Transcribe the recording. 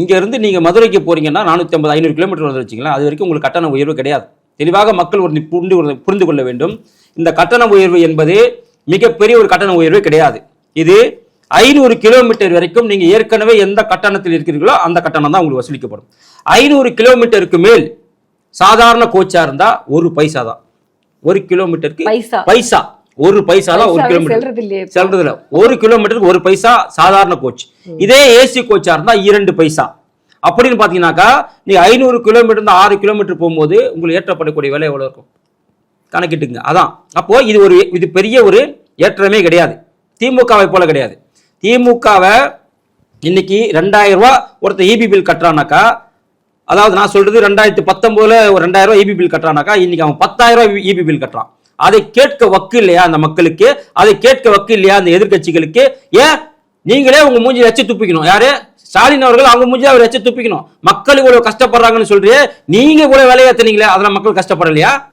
இங்க இருந்து நீங்க மதுரைக்கு போறீங்கன்னா நானூத்தி ஐம்பது ஐநூறு கிலோமீட்டர் வந்து வச்சுங்களேன் அது வரைக்கும் உங்களுக்கு கட்டண உயர்வு கிடையாது. தெளிவாக மக்கள் ஒரு புரிந்து புரிந்து கொள்ள வேண்டும். இந்த கட்டண உயர்வு என்பது மிகப்பெரிய ஒரு கட்டண உயர்வு கிடையாது. இது ஐநூறு கிலோமீட்டர் வரைக்கும் நீங்க ஏற்கனவே எந்த கட்டணத்தில் இருக்கிறீர்களோ அந்த கட்டணம் தான் உங்களுக்கு வசூலிக்கப்படும். ஐநூறு கிலோமீட்டருக்கு மேல் சாதாரண கோச்சா இருந்தா ஒரு பைசா தான். ஒரு கிலோமீட்டருக்கு பைசா. பைசா. ஒரு பைசா தான் ஒரு கிலோமீட்டர் செல்றது இல்ல ஒரு கிலோமீட்டருக்கு ஒரு பைசா சாதாரண கோச் இதே ஏசி கோச்சா இருந்தா இரண்டு பைசா. அப்படின்னு பாத்தீங்கன்னாக்கா நீங்க ஐநூறு கிலோமீட்டர் இருந்து ஆறு கிலோமீட்டர் போகும்போது உங்களுக்கு ஏற்றப்படக்கூடிய விலை எவ்வளவு இருக்கும்? கணக்கிட்டுங்க அதான். அப்போ இது ஒரு இது பெரிய ஒரு ஏற்றமே கிடையாது. திமுகவை போல கிடையாது. திமுகவை இன்னைக்கு ரெண்டாயிரம் ரூபாய் ஒருத்தர் இபி பில் கட்டுறானாக்கா அதாவது நான் சொல்றது ரெண்டாயிரத்தி பத்தொன்பதுல ஒரு ரெண்டாயிரம் ரூபாய் இபி பில் கட்டுறானாக்கா இன்னைக்கு அவன் பத்தாயிரம் ரூபாய் இபி பில் கட்டுறான். அதை கேட்க வக்கு இல்லையா அந்த மக்களுக்கு? அதை கேட்க வக்கு இல்லையா அந்த எதிர்கட்சிகளுக்கு ஏன்? நீங்களே உங்க மூஞ்சி வச்சு துப்பிக்கணும். யாரு? ஸ்டாலின் அவர்கள் அவங்க மூஞ்சி அவர் வச்சு துப்பிக்கணும். மக்கள் இவ்வளவு கஷ்டப்படுறாங்கன்னு சொல்றியே நீங்க இவ்வளவு வேலையை ஏத்துனீங்களே அதெல்லாம் மக்கள் கஷ்டப்படலையா?